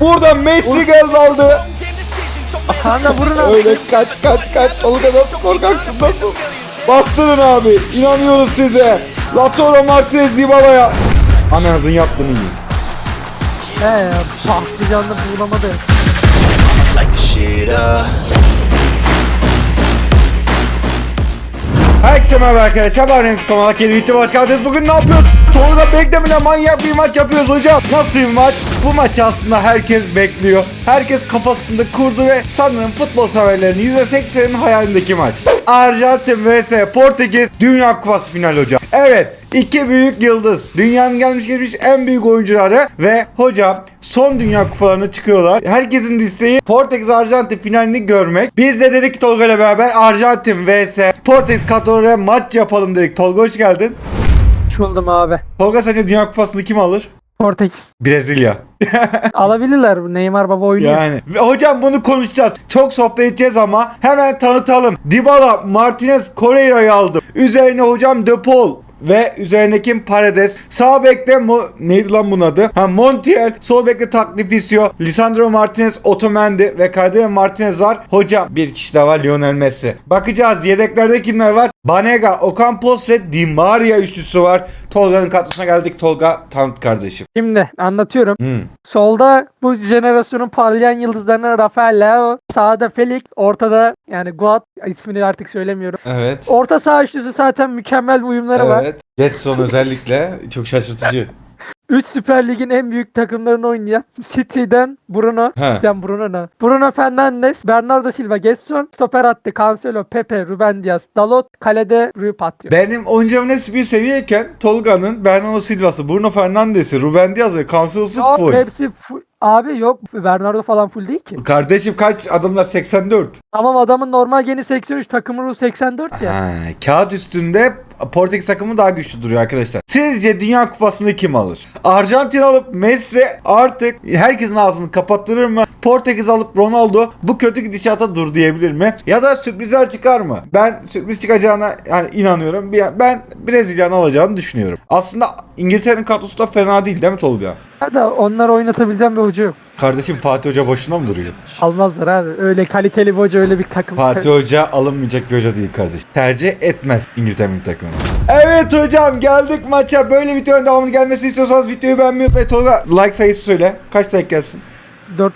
Burada Messi geldi aldı. Kanka vurun abi. Öyle kaç kaç kaç. Tolga nasıl korkaksın nasıl? Bastırın abi. İnanıyoruz size. Lautaro Martinez Dybala'ya. Ananızın yaptığını yiyin. He ya patlıcanlı buğulamadı. Light Herkese merhaba arkadaşlar ben Renk Komalak yeni video hoş geldiniz. Bugün ne yapıyoruz? Tolga beklemeden manyak bir maç yapıyoruz hocam. Nasıl bir maç? Bu maçı aslında herkes bekliyor. Herkes kafasında kurdu ve sanırım futbol severlerin %80'inin hayalindeki maç. Arjantin vs Portekiz Dünya Kupası finali hocam. Evet iki büyük yıldız. Dünyanın gelmiş geçmiş en büyük oyuncuları ve hocam son dünya kupalarına çıkıyorlar. Herkesin isteği Portekiz Arjantin finalini görmek. Biz de dedik Tolga ile beraber Arjantin vs Portekiz kadroya maç yapalım dedik. Tolga hoş geldin. Hoş buldum abi. Tolga sence Dünya Kupası'nı kim alır? Portekiz. Brezilya. Alabilirler. Neymar baba oynuyor. Yani. Ve hocam bunu konuşacağız. Çok sohbet edeceğiz ama hemen tanıtalım. Dybala, Martinez, Correira'yı aldım. Üzerine hocam De Paul ve üzerine kim? Paredes. Sağ bekte Mo neydi lan bunun adı? Ha Montiel. Sol bekte Taglificio. Lisandro Martinez, Otamendi ve Kaydem Martinez var. Hocam bir kişi daha var Lionel Messi. Bakacağız yedeklerde kimler var? Banega, Ocampos ve Di Maria üçlüsü var. Tolga'nın kadrosuna geldik. Tolga tanıt kardeşim. Şimdi anlatıyorum. Hmm. Solda bu jenerasyonun parlayan yıldızlarından Rafael Leao. Sağda Felix. Ortada yani Guat ismini artık söylemiyorum. Evet. Orta saha üçlüsü zaten mükemmel uyumları var. Evet. Getson özellikle çok şaşırtıcı. 3 Süper Lig'in en büyük takımlarını oynayan City'den Bruno. He. Ben Bruno ne? Bruno Fernandes, Bernardo Silva, Gesson, stoper attı Cancelo, Pepe, Ruben Dias, Dalot, kalede Rui Patrio. Benim oyuncamın hepsi bir seviyeyken Tolga'nın Bernardo Silva'sı, Bruno Fernandes'i, Ruben Diaz ve Cancelo'su Yok, full. hepsi full. Abi yok Bernardo falan full değil ki. Kardeşim kaç adamlar 84. Tamam adamın normal geni 83 takımı ruhu 84 ya. Ha, kağıt üstünde Portekiz takımı daha güçlü duruyor arkadaşlar. Sizce Dünya Kupası'nı kim alır? Arjantin alıp Messi artık herkesin ağzını kapattırır mı? Portekiz alıp Ronaldo bu kötü gidişata dur diyebilir mi? Ya da sürprizler çıkar mı? Ben sürpriz çıkacağına yani inanıyorum. Ben Brezilya'nın alacağını düşünüyorum. Aslında İngiltere'nin kadrosu da fena değil değil mi Tolga? Ya da onları oynatabileceğim bir hoca yok. Kardeşim Fatih Hoca boşuna mı duruyor? Almazlar abi. Öyle kaliteli bir hoca öyle bir takım. Fatih Hoca alınmayacak bir hoca değil kardeş. Tercih etmez İngiltere'nin takımını. Evet hocam geldik maça. Böyle videonun devamını gelmesini istiyorsanız videoyu beğenmeyi unutmayın. Tolga like sayısı söyle. Kaç like gelsin? 4.5.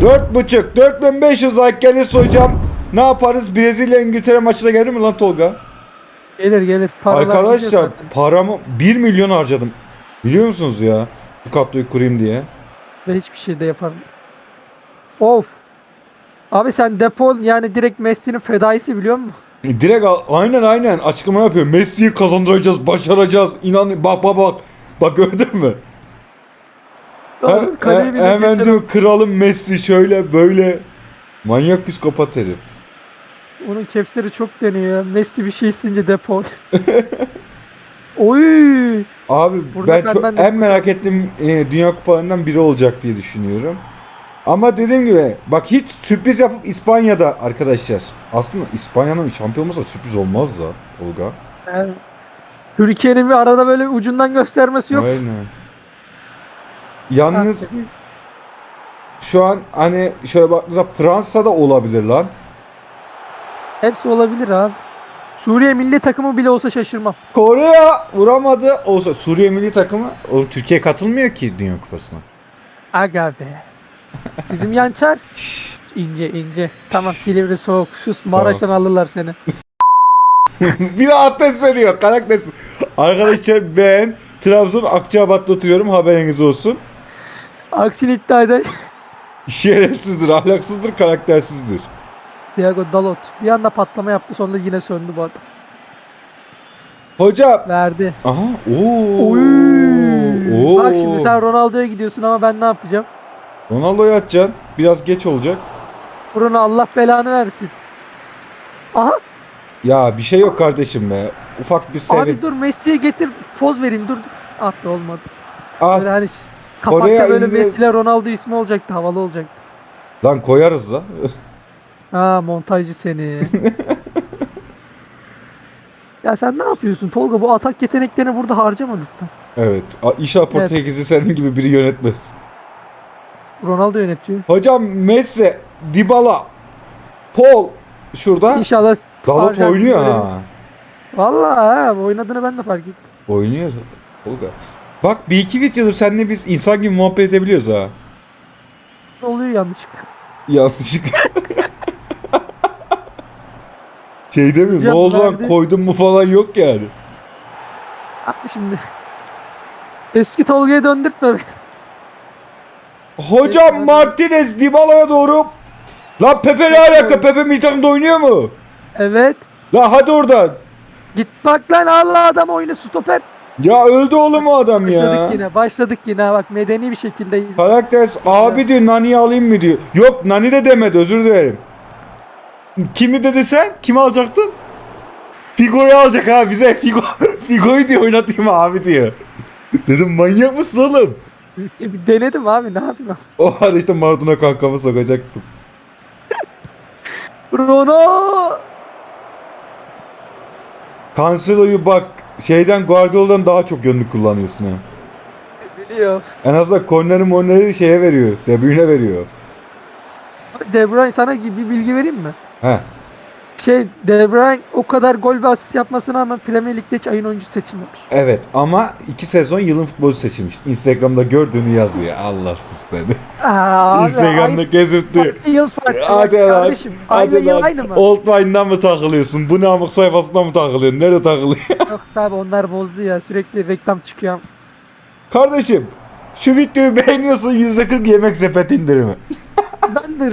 4.5 4500 like gelirse hocam ne yaparız? Brezilya İngiltere maçına gelir mi lan Tolga? Gelir gelir. Paralar gidiyor Arkadaşlar zaten. paramı 1 milyon harcadım. Biliyor musunuz ya? Şu kadroyu kurayım diye. Ben hiçbir şey de yaparım. Of. Abi sen Depol yani direkt Messi'nin fedaisi biliyor musun? Direkt al- aynen aynen açıklama yapıyor. Messi'yi kazandıracağız, başaracağız. İnan bak bak bak. Bak gördün mü? He- Oğlum, kaleyi he- bile hemen geçelim. diyor kralım Messi şöyle böyle. Manyak psikopat herif. Onun kepsleri çok deniyor ya. Messi bir şey istince Depol. Oy. Abi Burada ben çok, en merak ettiğim e, dünya kupalarından biri olacak diye düşünüyorum. Ama dediğim gibi bak hiç sürpriz yapıp İspanya'da arkadaşlar. Aslında İspanya'nın şampiyon olmasa sürpriz olmaz da Olga. Yani, Türkiye'nin bir arada böyle ucundan göstermesi yok. Aynen. Yalnız şu an hani şöyle baktığınızda Fransa'da olabilir lan. Hepsi olabilir abi. Suriye milli takımı bile olsa şaşırmam. Kore vuramadı. Olsa Suriye milli takımı oğlum Türkiye katılmıyor ki Dünya Kupası'na. Aga be. Bizim Yançar ince ince. Tamam Silivri soğuk. Sus Maraş'tan alırlar seni. bir de ateş veriyor karakter. Arkadaşlar ben Trabzon Akçabat'ta oturuyorum haberiniz olsun. Aksini iddia eder. Şerefsizdir, ahlaksızdır, karaktersizdir. Diego Dalot. Bir anda patlama yaptı sonra yine söndü bu adam. Hoca. Verdi. Aha. Oo. Oy. Oo. Bak şimdi sen Ronaldo'ya gidiyorsun ama ben ne yapacağım? Ronaldo'yu atacaksın. Biraz geç olacak. Bruno Allah belanı versin. Aha Ya bir şey yok kardeşim be. Ufak bir sevin. abi dur Messi'ye getir poz vereyim dur. dur. Ah be olmadı. Al. Böyle hani kapakta böyle indir. Messi ile Ronaldo ismi olacaktı havalı olacaktı. Lan koyarız da. Ha montajcı seni. ya sen ne yapıyorsun Tolga bu atak yeteneklerini burada harcama lütfen. evet. İnşallah Portekiz'i senin gibi biri yönetmez. Ronaldo yönetiyor. Hocam Messi, Dybala, Paul şurada. İnşallah Arjantin oynuyor ha. Vallahi ha oynadığını ben de fark ettim. Oynuyor. Tolga. Bak bir iki videodur seninle biz insan gibi muhabbet edebiliyoruz ha. Ne oluyor yanlışlıkla? Yanlışlıkla. şey demiyor ne oldu lan nerede? koydun mu falan yok yani. Abi şimdi. Eski Tolga'ya döndürtme beni. Hocam Martinez Dybala'ya doğru. Lan Pepe ne alaka? Pepe milli takımda oynuyor mu? Evet. La hadi oradan. Git bak lan Allah adam oyunu stoper. Ya öldü oğlum o adam ya. Başladık yine. Başladık yine bak medeni bir şekilde. Karakter abi diyor Nani'yi alayım mı diyor. Yok Nani de demedi özür dilerim. Kimi dedi sen? Kimi alacaktın? Figo'yu alacak ha bize Figo. Figo'yu diyor oynatayım abi diyor. Dedim manyak mısın oğlum? Bir denedim abi ne yapayım? O halde işte Maradona kankamı sokacaktım. Rono. Cancelo'yu bak şeyden Guardiola'dan daha çok yönlük kullanıyorsun ha. Biliyor. En azından korneri morneri şeye veriyor. De Bruyne veriyor. De Bruyne sana bir bilgi vereyim mi? He. Şey De Bruyne o kadar gol ve asist yapmasına rağmen Premier Lig'de hiç ayın oyuncusu seçilmemiş. Evet ama iki sezon yılın futbolcusu seçilmiş. Instagram'da gördüğünü yazıyor. Allahsız seni. Aa, Instagram'da gezirtti. Farklı yıl farklı. Hadi lan. Kardeşim aynı Hadi yıl lan. aynı mı? Old Wine'dan mı takılıyorsun? Bu namık sayfasından mı takılıyorsun? Nerede takılıyorsun? Yok abi onlar bozdu ya sürekli reklam çıkıyor. Kardeşim şu videoyu beğeniyorsun %40 yemek sepeti indirimi. Ben de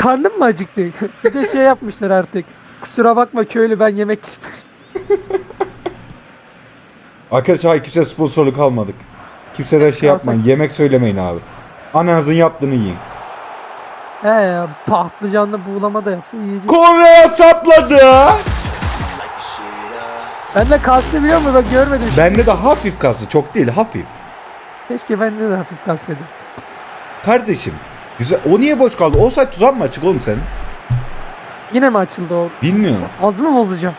karnım mı acıktı? Bir de şey yapmışlar artık. Kusura bakma köylü ben yemek istiyorum. Arkadaşlar hayır kimse sponsorluk almadık. Kimseden şey yapmayın. Yemek söylemeyin abi. Ananızın yaptığını yiyin. He ya patlıcanlı buğulama da yapsa yiyecek. Kore'ye sapladı. Ben de kastı biliyor musun? Ben görmedim. Bende de hafif kastı. Çok değil hafif. Keşke bende de hafif kastıydı. Kardeşim. Güzel. O niye boş kaldı? Olsaydı tuzak mı açık oğlum senin? Yine mi açıldı o? Bilmiyorum. Ağzımı bozacağım.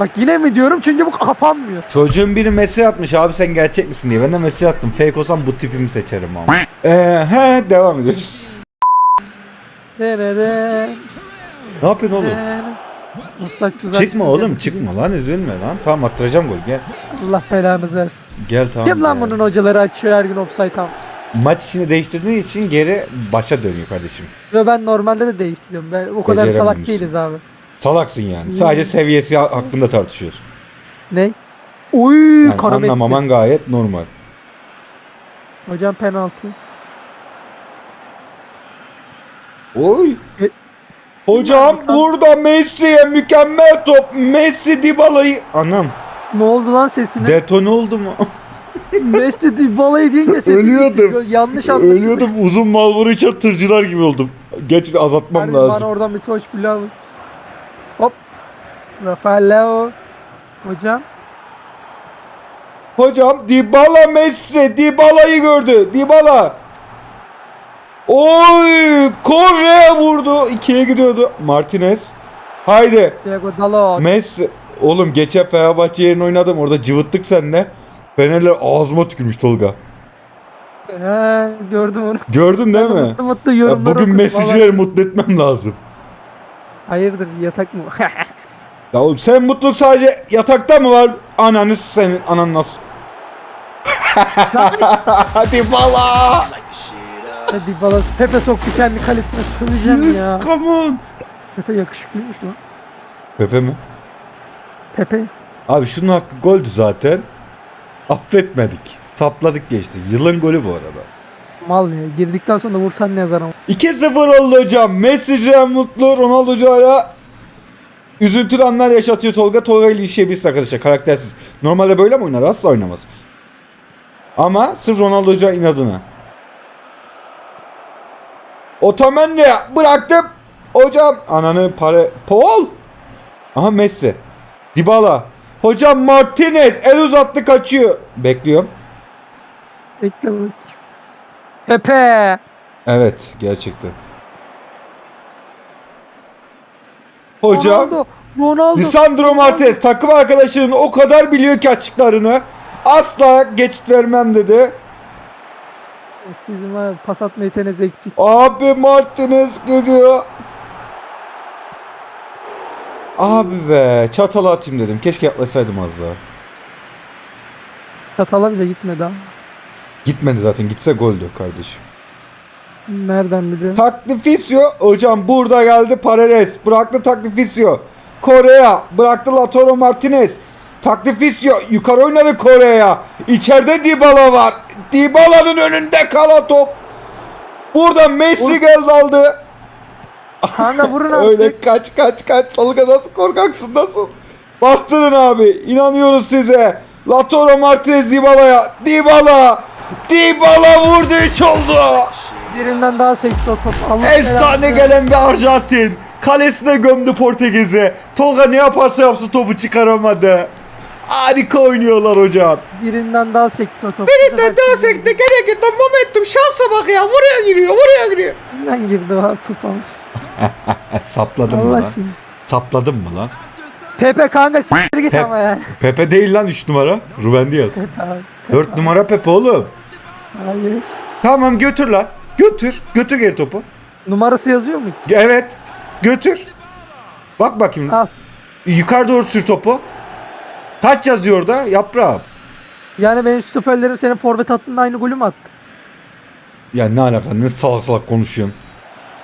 Bak yine mi diyorum çünkü bu kapanmıyor. Çocuğun biri mesaj atmış abi sen gerçek misin diye. Ben de mesaj attım. Fake olsam bu tipimi seçerim ama. Eee he devam ediyoruz. Nerede? Ne yapıyorsun oğlum? Tuzak Çıkma oğlum çıkma lan üzülme lan. Tamam attıracağım gol gel. Allah belanızı versin. Gel tamam. Kim lan gel. bunun hocaları açıyor her gün offside tam. Maç içini değiştirdiğin için geri başa dönüyor kardeşim. Ve ben normalde de değiştiriyorum. Ben o kadar salak değiliz abi. Salaksın yani. Sadece seviyesi ha- hakkında tartışıyoruz. Ne? Uy Yani etti. anlamaman gayet normal. Hocam penaltı. Oy. E- Hocam burada Messi'ye mükemmel top. Messi Dybala'yı... Anam. Ne oldu lan sesine? Detone oldu mu? Messi Dybala'yı deyince sesi Ölüyordum. Yanlış anlaşıldı. Ölüyordum. Uzun Malboro içen tırcılar gibi oldum. Gerçekten azaltmam Harbi lazım. Bana oradan bir toç pilav. Hop. Rafael Leo. Hocam. Hocam Dybala Messi. Dybala'yı gördü. Dybala. Oy! Korre vurdu. İkiye gidiyordu. Martinez. Haydi. Messi. Oğlum geçen Fenerbahçe yerine oynadım. Orada cıvıttık seninle. Fenerler ağzıma tükürmüş Tolga. He, gördüm onu. Gördün değil mi? Mutlu mutlu Ya yorumlar bugün okudum. Messi'cileri mutlu etmem lazım. Hayırdır yatak mı? Ya oğlum sen mutluluk sadece yatakta mı var? Ananı senin anan nasıl? Hadi up. Hadi bala Pepe soktu kendi kalesine söveceğim ya. Yes, come on. Pepe yakışıklıymış lan. Pepe mi? Pepe. Abi şunun hakkı goldü zaten. Affetmedik. Sapladık geçti. Yılın golü bu arada. Mal ya. Girdikten sonra vursan ne yazar ama. 2-0 oldu hocam. Messi'ciler mutlu. Ronaldo'cu hala üzüntülü anlar yaşatıyor Tolga. Tolga ile işleyebiliriz arkadaşlar. Karaktersiz. Normalde böyle mi oynar? Asla oynamaz. Ama sırf Ronaldo'cu inadına. Otamendi bıraktım. Hocam ananı para... Paul. Aha Messi. Dybala. Hocam Martinez el uzattı kaçıyor. Bekliyorum. Bekle. Pepe. Evet gerçekten. Hocam. Ronaldo. Ronaldo. Lisandro Martinez takım arkadaşının o kadar biliyor ki açıklarını. Asla geçit vermem dedi. Sizin var pas atma yeteneğiniz eksik. Abi Martinez gidiyor. Abi be çatalı atayım dedim. Keşke yaklaşsaydım az daha. Çatala bile gitmedi ama. Gitmedi zaten. Gitse goldü kardeşim. Nereden biliyorum? Taklifisio. Hocam burada geldi Paredes. Bıraktı Taklifisio. Kore'ye. Bıraktı Lautaro Martinez. Taklifisio. Yukarı oynadı Kore'ye. İçeride Dybala var. Dybala'nın önünde kala top. Burada Messi geldi aldı. Kanka vurun artık. Öyle kaç kaç kaç. Tolga nasıl korkaksın nasıl? Bastırın abi. İnanıyoruz size. Lautaro Martinez Dybala'ya. Dybala. Dybala vurdu 3 oldu. Birinden daha sekti o top. Allah Efsane belanı gelen bir Arjantin. Kalesine gömdü Portekiz'i. Tolga ne yaparsa yapsın topu çıkaramadı. Harika oynuyorlar hocam. Birinden daha sekti o top. Birinden daha sekti. Gene gitti. Momentum şansa bak ya. Buraya giriyor. Buraya giriyor. Birinden girdi o top almış. Sapladın Allah şimdi. Sapladın mı lan? Pepe kanka siktir git ama ya. Pepe değil lan 3 numara. Ruben Diaz. Pepe abi. 4 numara Pepe oğlum. Hayır. Tamam götür lan. Götür. Götür geri topu. Numarası yazıyor mu ki? Evet. Götür. Bak bakayım. Al. Yukarı doğru sür topu. Kaç yazıyor orada? Yaprağım. Yani benim stoperlerim senin forvet hattında aynı golü mü attı? Ya ne alaka? Ne salak salak konuşuyorsun?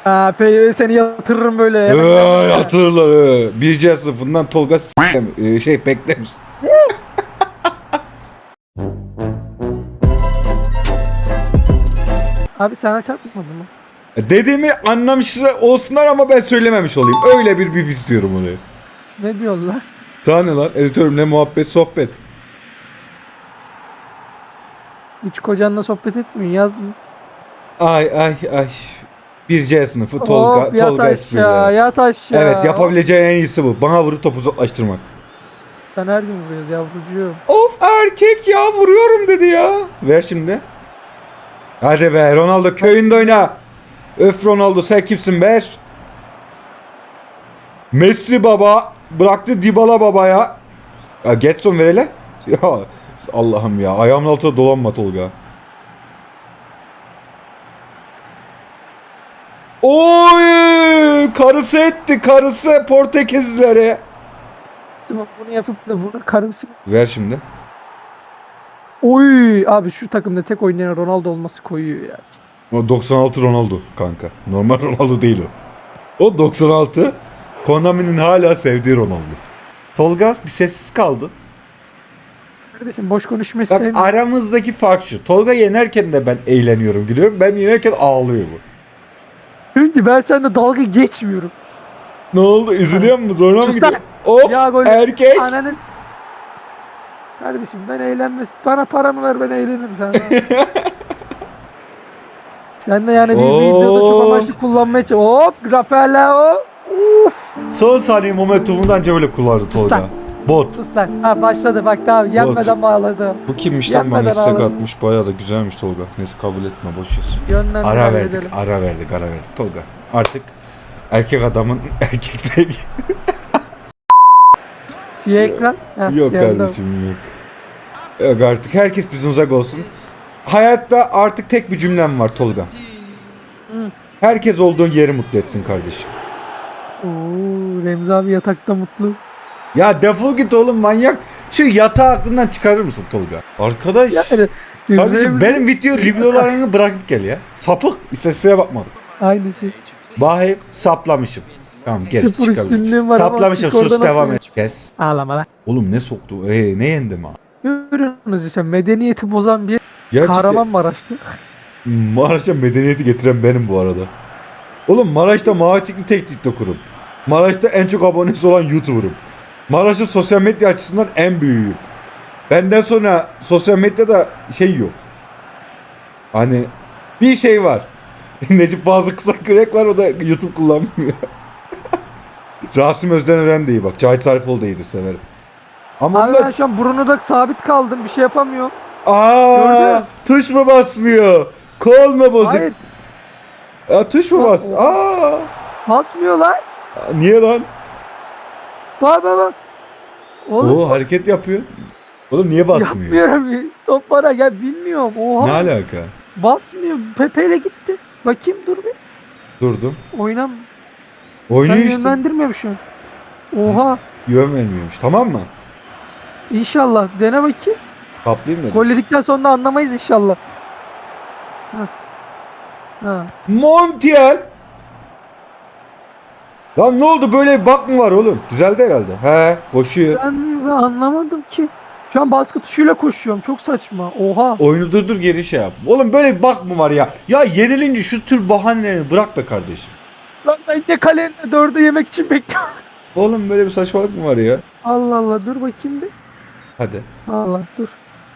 Ha, Fe- seni yatırırım böyle. Eee hatırla. ee. Bir C sınıfından Tolga ee, şey beklemiş. Abi sana çarpmadı mı? Dediğimi anlamışlar olsunlar ama ben söylememiş olayım. Öyle bir bip istiyorum onu. Ne diyorlar? Sana ne lan? Editörümle muhabbet sohbet. Hiç kocanla sohbet etmiyor yazmıyor. Ay ay ay. Bir C sınıfı Tolga, Hop, yat Tolga aşağı, esprileri. yat aşağı. Evet yapabileceği en iyisi bu. Bana vurup topu uzaklaştırmak. Sen her gün vuruyoruz yavrucuğum. Of erkek ya vuruyorum dedi ya. Ver şimdi. Hadi be Ronaldo köyünde oyna. Öf Ronaldo sen kimsin be? Messi baba bıraktı Dybala babaya. Ya Getson ver hele. Ya Allah'ım ya ayağımın altına dolanma Tolga. Oy! Karısı etti karısı Portekizlere. Simon bunu yapıp da bunu karımsın. Ver şimdi. Oy abi şu takımda tek oynayan Ronaldo olması koyuyor ya. O 96 Ronaldo kanka. Normal Ronaldo değil o. O 96 Konami'nin hala sevdiği Ronaldo. Tolga bir sessiz kaldı. Kardeşim boş konuşmayı Bak sevmiyorum. aramızdaki fark şu. Tolga yenerken de ben eğleniyorum gülüyorum. Ben yenerken ağlıyor bu. Çünkü ben seninle dalga geçmiyorum. Ne oldu? Üzülüyor musun? Zoruna mı Sus gidiyor? lan. Of Ya erkek. Ananın... Kardeşim ben eğlenmez. Bana paramı ver ben eğlenirim sen. Sen de yani bir videoda çok amaçlı kullanmaya çalış. Hop Rafael o. Uf. Son saniye momentumundan böyle kullandı Sus Tolga. Bot. Sus lan. Ha başladı bak tamam yenmeden bağladı. Bu kimmiş lan bana Yenmeden istek atmış. Bayağı da güzelmiş Tolga. Neyse kabul etme boş ver. Yönlendir Ara verdik, ara verdik, ara verdik Tolga. Artık erkek adamın erkek sevgi. Siyah ekran. Heh, yok geldi. kardeşim yok. Yok artık herkes bizden uzak olsun. Hayatta artık tek bir cümlem var Tolga. Hı. Herkes olduğun yeri mutlu etsin kardeşim. Oo, Remzi abi yatakta mutlu. Ya defol git oğlum manyak. Şu yatağı aklından çıkarır mısın Tolga? Arkadaş. Yani, kardeşim benim video videolarını bırakıp gel ya. Sapık. İstatistiğe bakmadım. Aynısı. Bahim saplamışım. Tamam gel Sıfır çıkalım. üstünlüğüm var Saplamışım sus nasıl devam et. Kes. Ağlama lan. Oğlum ne soktu? Ee, ne yendim ha? Görüyorsunuz işte medeniyeti bozan bir Gerçekten Kahramanmaraş'tı. Maraş'ta medeniyeti getiren benim bu arada. Oğlum Maraş'ta mavi tikli tek TikToker'ım. Maraş'ta en çok abonesi olan YouTuber'ım. Maraş'ta sosyal medya açısından en büyüğüm. Benden sonra sosyal medyada şey yok. Hani bir şey var. Necip Fazıl Kısa Kürek var o da YouTube kullanmıyor. Rasim Özdenören de iyi bak. Cahit Zarifoğlu da iyidir severim. Ama Abi onlar... ben şu an Bruno'da sabit kaldım bir şey yapamıyorum. Aa, Gördün. tuş mu basmıyor? Kol mu bozuk? Hayır Ya tuş mu bas? Aa, basmıyorlar. niye lan? Bak bak bak. Oğlum Oo hareket yapıyor. Oğlum niye basmıyor? yapmıyorum. Top bana gel bilmiyorum. Oha. Ne alaka? Basmıyor. Pepe ile gitti. Bakayım dur bir. Durdum. Oynam. Oynuyor Ben işte. yönlendirmiyorum şu an. Oha. Yön vermiyormuş. Tamam mı? İnşallah. Dene bakayım. Kaplayayım da. Gol yedikten sonra anlamayız inşallah. Ha. Ha. Montiel. Lan ne oldu böyle bir bak mı var oğlum? Düzeldi herhalde. He koşuyor. Ben, ben anlamadım ki. Şu an baskı tuşuyla koşuyorum. Çok saçma. Oha. Oyunu durdur geri şey yap. Oğlum böyle bir bak mı var ya? Ya yenilince şu tür bahanelerini bırak be kardeşim. Lan ben de kalenin dördü yemek için bekliyorum. Oğlum böyle bir saçmalık mı var ya? Allah Allah dur bakayım bir. Hadi. Allah dur.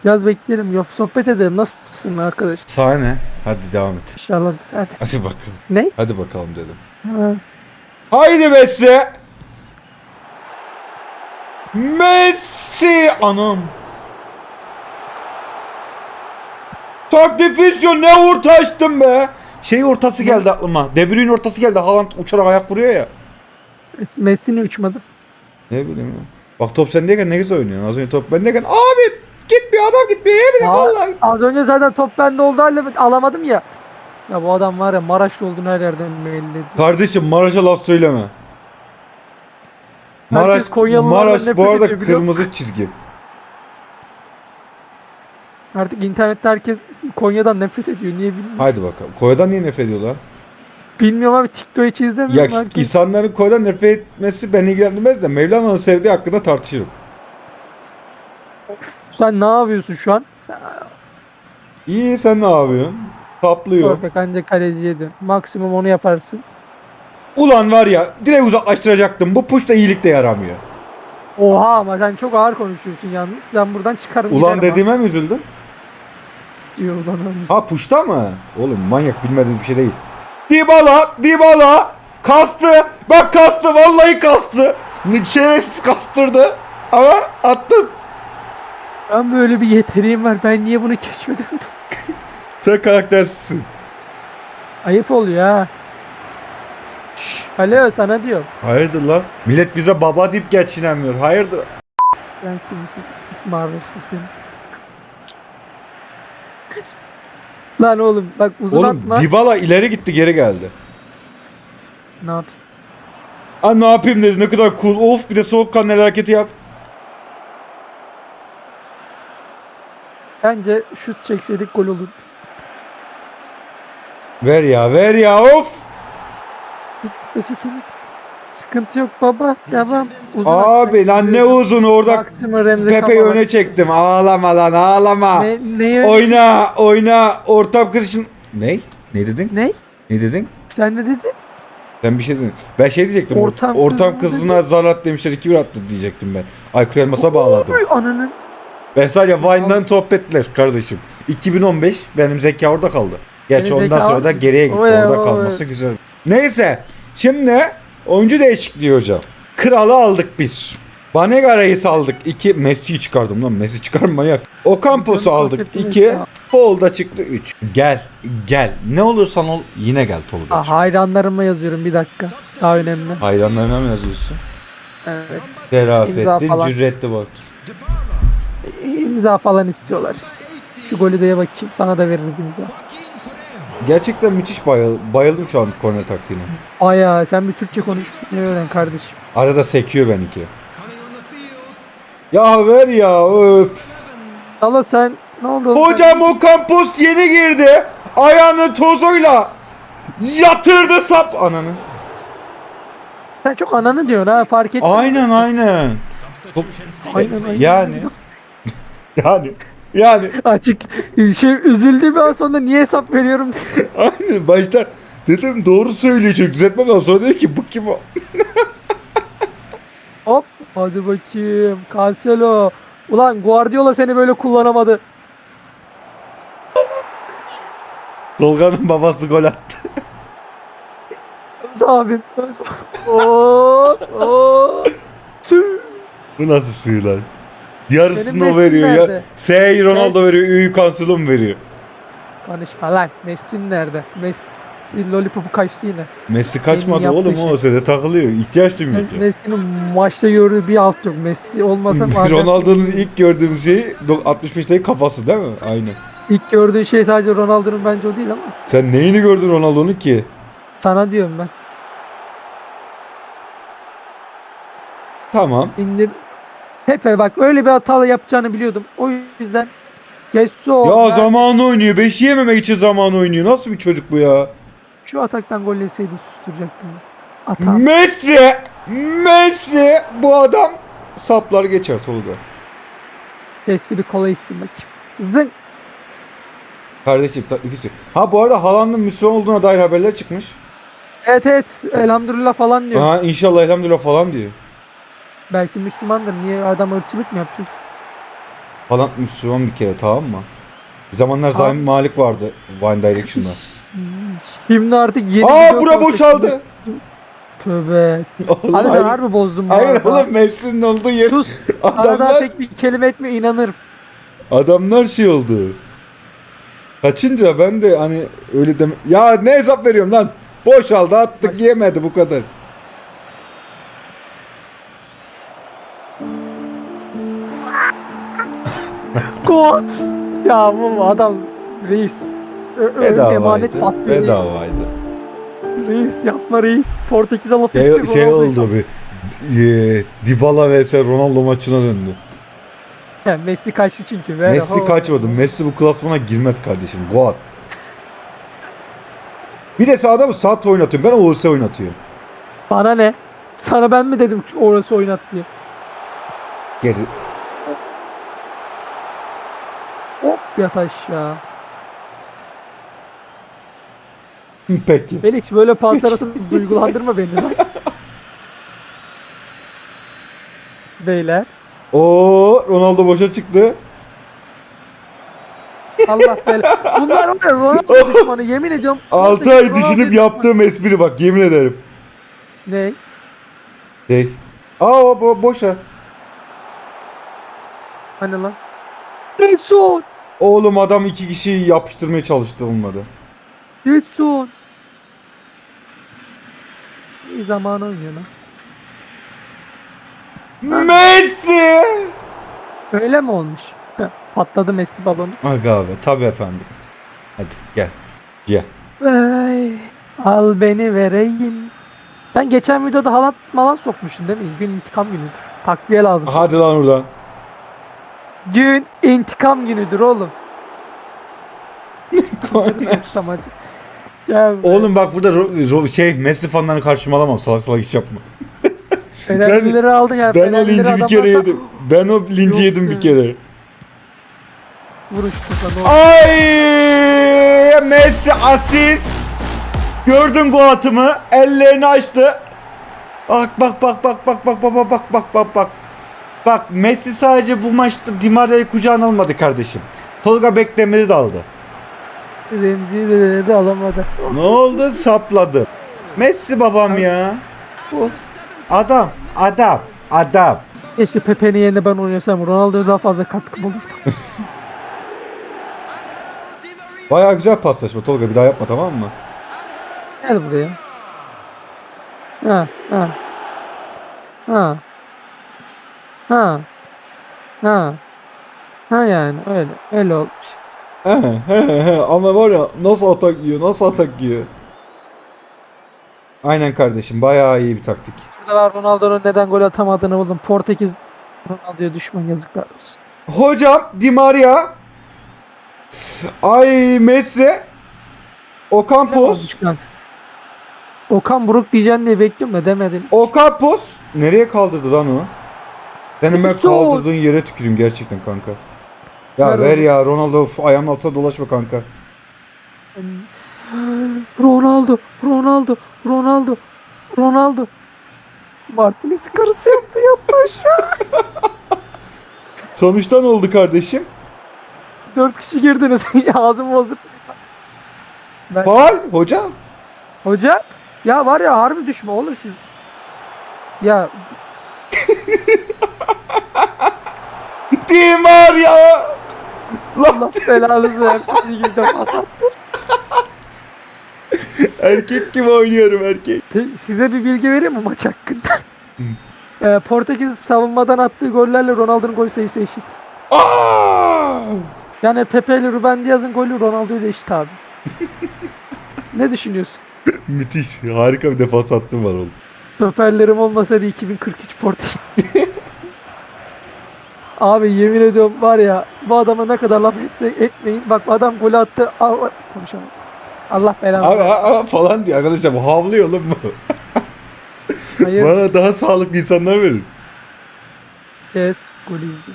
Biraz bekleyelim. Yok sohbet edelim. Nasılsın arkadaş? Sahne. Hadi devam et. İnşallah. Hadi. Hadi bakalım. Ne? Hadi bakalım dedim. Ha. Haydi Messi. Messi. Anam. Taktifisyon ne orta açtın be. Şey ortası geldi aklıma. De Bruyne ortası geldi. Haaland uçarak ayak vuruyor ya. Messi'ni uçmadı. Ne bileyim ya. Bak top sendeyken ne güzel oynuyorsun. Az önce top bendeyken abi gitmiyor adam gitmiyor. Yemin Aa, vallahi. Az önce zaten top bende oldu halde alamadım ya. Ya bu adam var ya Maraşlı olduğunu her yerden belli. Kardeşim Maraş'a laf söyleme. Maraş, Maraş bu arada kırmızı çizgi. Artık internette herkes Konya'dan nefret ediyor. Niye bilmiyorum. Haydi bakalım. Koya'dan niye nefret ediyorlar? Bilmiyorum abi TikTok'u hiç Ya izlemiyorum. herkes. insanların Koya'dan nefret etmesi beni ilgilendirmez de Mevlana'nın sevdiği hakkında tartışırım. Sen ne yapıyorsun şu an? İyi sen ne yapıyorsun? Taplıyor. Korkak anca kaleciye dön. Maksimum onu yaparsın. Ulan var ya direkt uzaklaştıracaktım. Bu push da iyilik de yaramıyor. Oha ama sen çok ağır konuşuyorsun yalnız. Ben buradan çıkarım Ulan giderim dediğime mi üzüldün? Diyor ulan ölmüş. Ha push'ta mı? Oğlum manyak bilmediğiniz bir şey değil. Dybala, Dybala kastı. Bak kastı vallahi kastı. Şerefsiz kastırdı. Ama attım. Ben böyle bir yeteneğim var. Ben niye bunu keşfedemedim? Sen karaktersizsin. Ayıp oluyor ha. Şşş, alo sana diyorum. Hayırdır lan? Millet bize baba deyip geçinemiyor. Hayırdır? Sen kimsin? İsmarlaşlısın. Lan oğlum bak uzun Oğlum atma. Dybala ileri gitti geri geldi. ne yap? Ha ne yapayım dedi ne kadar cool. Of bir de soğukkanlı el hareketi yap. Bence şut çekseydik gol olurdu. Ver ya ver ya of. Sıkıntı yok baba. Devam. Uzun Abi atmak lan ne uzun orada Remzi Pepe'yi Kamalak. öne çektim. Ağlama lan ağlama. Ne, öne- Oyna oyna ortam kız için. Ne? Ne dedin? Ne? Ne dedin? Sen ne dedin? Ben bir şey dedim. Ben şey diyecektim. Ortam Ortam, kızına kızına zar at demişler. 2-1 attı diyecektim ben. Aykut Elmas'a bağladım. Uy, Ananın. Ben sadece Vine'dan sohbetler kardeşim. 2015 benim zeka orada kaldı. Gerçi ondan sonra da geriye gitti. Orada kalması güzel. Neyse. Şimdi oyuncu değişikliği hocam. Kralı aldık biz. Banega Reis aldık. 2 Messi'yi çıkardım lan. Messi çıkarmayak. Ocampos'u Canım, aldık. paketini 2 sağ- Paul'da çıktı 3. Gel. Gel. Ne olursan ol yine gel Tolga. Ah, hayranlarıma yazıyorum bir dakika. Daha önemli. Hayranlarına mı yazıyorsun? Evet. Serafettin. Cüretli Batur. İmza falan istiyorlar. Şu golü de bakayım. Sana da veririz imza. Gerçekten müthiş bayıl bayıldım şu an korner taktiğine. Aya sen bir Türkçe konuş. Ne öğren kardeşim. Arada sekiyor benimki. Ya ver ya öf. Allah sen ne oldu? Hocam o kampus yeni girdi. Ayağını tozuyla yatırdı sap ananı. Sen çok ananı diyorsun ha fark ettim. Aynen aynen. Aynen, aynen. Yani. yani. Yani. Açık şey üzüldü an sonra niye hesap veriyorum. Aynen. Başta dedim doğru söylüyor çok düzeltmem lazım. Sonra dedi ki bu kim o? Hop hadi bakayım. Cancelo. Ulan Guardiola seni böyle kullanamadı. Tolga'nın babası gol attı. Öz abim. Öz Oo, oo. Sü. Bu nasıl suyu lan? Yarısını Benim o veriyor Messi'm ya. nerede? S'yi Ronaldo veriyor. Ü'yü Cancelo'm veriyor. Konuşma lan. Messi nerede? Messi Lollipop'u kaçtı yine. Messi kaçmadı yaptığı oğlum şey. o sırada takılıyor. İhtiyaç duymuyor ki. Messi'nin maçta gördüğü bir alt yok. Messi olmasa zaten- Ronaldo'nun ilk gördüğüm şey 65'teki kafası değil mi? Aynen. İlk gördüğün şey sadece Ronaldo'nun bence o değil ama. Sen neyini gördün Ronaldo'nun ki? Sana diyorum ben. Tamam. İndir. Pepe bak öyle bir hata yapacağını biliyordum. O yüzden Gesso. Ya ben zamanı oynuyor. Beş yememek için zaman oynuyor. Nasıl bir çocuk bu ya? Şu ataktan gol yeseydi susturacaktım. Ata. Messi! Messi! Bu adam saplar geçer Tolga. Sesli bir kola içsin bakayım. Zın. Kardeşim taklifi istiyor. Ha bu arada Haaland'ın Müslüman olduğuna dair haberler çıkmış. Evet evet elhamdülillah falan diyor. Ha inşallah elhamdülillah falan diyor. Belki Müslümandır. Niye adam ırkçılık mı yapacaksın? Haaland Müslüman bir kere tamam mı? Bir zamanlar Zayn Malik vardı One Direction'da. Şimdi artık yeni Aa video bura konseptinde- boşaldı. Tövbe. Oğlum, Abi sen hayır. harbi bozdun bu Hayır arada. oğlum Messi'nin olduğu yer. Sus. Arada Adamlar, tek bir kelime etme inanırım. adamlar şey oldu. Kaçınca ben de hani öyle deme... Ya ne hesap veriyorum lan? Boşaldı attık yemedi bu kadar. God. Ya bu adam reis. Ö- Bedavaydı. emanet tatlı reis. Bedavaydı. Reis yapma reis. Portekiz'e laf Şey, etti, şey Ronaldo. oldu bir. E, Dybala vs Ronaldo maçına döndü. Ya, Messi kaçtı çünkü. Ver, Messi ho. kaçmadı. Messi bu klasmana girmez kardeşim. Goat. Bir de sağda mı sağ oynatıyorum. Ben OS oynatıyorum. Bana ne? Sana ben mi dedim orası oynat diye. Geri. Hop yat aşağı. Peki. Felix böyle paslar atıp duygulandırma beni lan. Beyler. Oo Ronaldo boşa çıktı. Allah bela. Bunlar var ya Ronaldo düşmanı yemin ediyorum. 6 ay Ronaldo düşünüp düşmanı. yaptığım espri bak yemin ederim. Ne? Şey. Aa o bo- boşa. Hani lan? Resul. Oğlum adam iki kişiyi yapıştırmaya çalıştı olmadı. Resul. İyi zaman oynuyor lan. Messi! Öyle mi olmuş? Patladı Messi balonu. Aga abi tabi efendim. Hadi gel. Gel. Ay, al beni vereyim. Sen geçen videoda halat malan sokmuştun değil mi? Gün intikam günüdür. Takviye lazım. Hadi lan oradan. Gün intikam günüdür oğlum. Hadi. Gel. Oğlum bak burada ro- ro- şey Messi fanlarını karşımalamam. Salak salak iş yapma. Fenerlileri aldın ya. Ben o Fenerlileri linci bir kere sa- yedim. Ben o linci Yok yedim bir kere. Sana. Ay Messi asist. Gördün gol atımı. Ellerini açtı. Bak bak bak bak bak bak bak bak bak bak bak bak. Bak Messi sadece bu maçta Di Maria'yı kucağına almadı kardeşim. Tolga Bekdemir'i de aldı. Remzi'yi de dedi alamadı. Ne oldu? Sapladı. Messi babam ya. Bu adam, adam, adam. Keşke Pepe'nin yerine ben oynasam. Ronaldo'ya daha fazla katkım olurdu. Bayağı güzel paslaşma Tolga bir daha yapma tamam mı? Gel buraya. Ha, ha. Ha. Ha. Ha. Ha yani öyle. Öyle olmuş. He he he ama var ya nasıl atak yiyor nasıl atak yiyor. Aynen kardeşim bayağı iyi bir taktik. Burada var Ronaldo'nun neden gol atamadığını buldum. Portekiz Ronaldo'ya düşman yazıklar olsun. Hocam Di Maria. Ay Messi. Ocampos. Okan Buruk diyeceksin diye bekliyorum da demedin. Ocampos. Nereye kaldırdı lan o? Senin ben kaldırdığın yere tüküreyim gerçekten kanka. Ya Ver ver ya Ronaldo ayağımın altına dolaşma kanka. Ronaldo, Ronaldo, Ronaldo, Ronaldo. Martinez karısı yaptı yattı aşağı. Sonuçta ne oldu kardeşim? Dört kişi girdiniz. Ağzım bozuk. Ben... Faal hoca. Hoca ya var ya harbi düşme oğlum siz. Ya Di Maria. Lan Allah belanızı versin sizi gibi de pas attı. erkek gibi oynuyorum erkek. Size bir bilgi vereyim mi maç hakkında? Ee, Portekiz savunmadan attığı gollerle Ronaldo'nun gol sayısı eşit. Aa! Yani Pepe ile Ruben Diaz'ın golü Ronaldo ile eşit abi. ne düşünüyorsun? Müthiş. Harika bir defans hattım var oğlum. Stoperlerim olmasaydı 2043 Portekiz. Abi yemin ediyorum var ya bu adama ne kadar laf etse etmeyin. Bak adam golü attı. Aa, konuşamam. Allah belanı. Abi aa falan diyor arkadaşlar. Bu havlıyor oğlum bu. Hayır. Bana daha sağlıklı insanlar verin. Yes. Golü izle.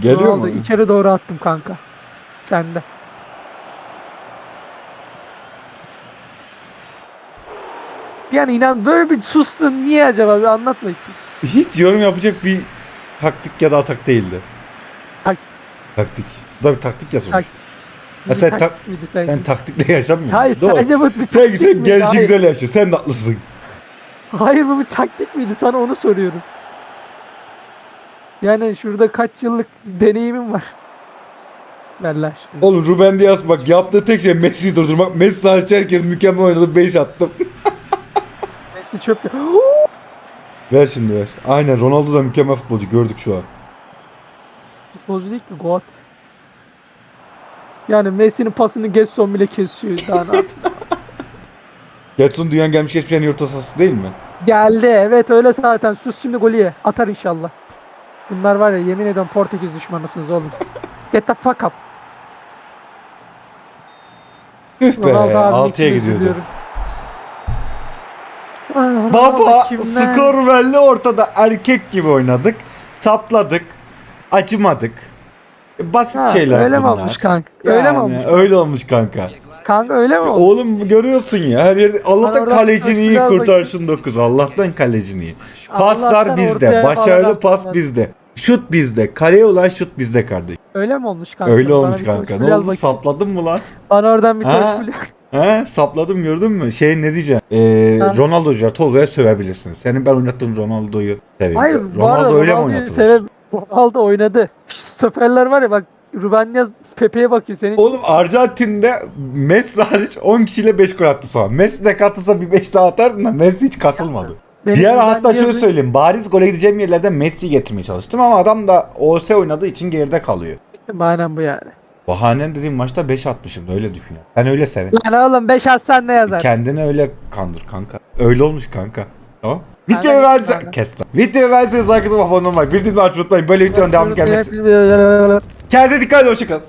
Geliyor mu? içeri doğru attım kanka. Sende. Yani inan böyle bir sustun niye acaba bir anlat bakayım. Hiç yorum yapacak bir taktik ya da atak değildi. Tak- Taktik. Bu da bir taktik ya sonuç. Tak- Ha, sen tak- miydi? Sen taktikle yaşamıyorsun. Hayır Doğru. sence bu bir Sen, taktik sen miydi? gelişi Hayır. güzel yaşıyorsun. Sen de haklısın. Hayır bu bir taktik miydi? Sana onu soruyorum. Yani şurada kaç yıllık deneyimim var. Ver lan şunu. Oğlum Ruben Diaz bak yaptığı tek şey Messi'yi durdurmak. Messi hariç herkes mükemmel oynadı. 5 attım. Messi çöp ya. ver şimdi ver. Aynen Ronaldo da mükemmel futbolcu gördük şu an. Futbolcu değil ki Goat. Yani Messi'nin pasını Gesson bile kesiyor. Daha ne yapayım? Getson dünyanın gelmiş geçmiş en iyi orta sahası değil mi? Geldi evet öyle zaten. Sus şimdi golü ye. Atar inşallah. Bunlar var ya yemin ediyorum Portekiz düşmanısınız oğlum siz. Get the fuck up. Üf be Ronaldo abinin 6'ya için gidiyordu. üzülüyorum. Baba kimden? skor belli ortada erkek gibi oynadık. Sapladık. Acımadık. Basit Ha, şeyler öyle mi bunlar. olmuş kanka? Öyle mi Yani olmuş? Öyle olmuş kanka. Kanka öyle mi oldu? Oğlum görüyorsun ya her yerde Allah'tan oradan kalecini iyi kurtarsın 9. Allah'tan kalecini iyi. Paslar bizde. Başarılı pas bizde. Şut bizde. Kaleye olan şut bizde kardeş. Öyle mi olmuş kanka? Öyle olmuş kanka. Ne oldu bakayım. sapladın mı lan? Bana oradan bir Ha? coşkulu He sapladım gördün mü? Şey ne diyeceğim? Ee. Ronaldo'cular Tolga'ya sövebilirsiniz. Senin ben oynattığım Ronaldo'yu seveyim. Hayır bu arada Ronaldo öyle mi Ronaldo'yu oynatılır? sebep Ronaldo oynadı. Şu Stoperler var ya bak Ruben Diaz Pepe'ye bakıyor senin. Oğlum Arjantin'de Messi hariç 10 kişiyle 5 gol attı sonra. Messi de katılsa bir 5 daha atardın da Messi hiç katılmadı. Benim bir ara Ruben hatta şöyle Diaz'ın- söyleyeyim. Bariz gole gideceğim yerlerden Messi'yi getirmeye çalıştım ama adam da OS oynadığı için geride kalıyor. Aynen bu yani. Bahanen dediğim maçta 5 atmışım öyle düşün. ya. Ben öyle severim. Lan oğlum 5 atsan ne yazar? Kendini öyle kandır kanka. Öyle olmuş kanka. Tamam. Videoyu verse... Kes lan. Videoyu verseniz like atıp abone olmayı. Bildiğiniz açmayı unutmayın. Böyle videonun devamı gelmesin. Hep- Kendinize dikkat edin. Hoşçakalın.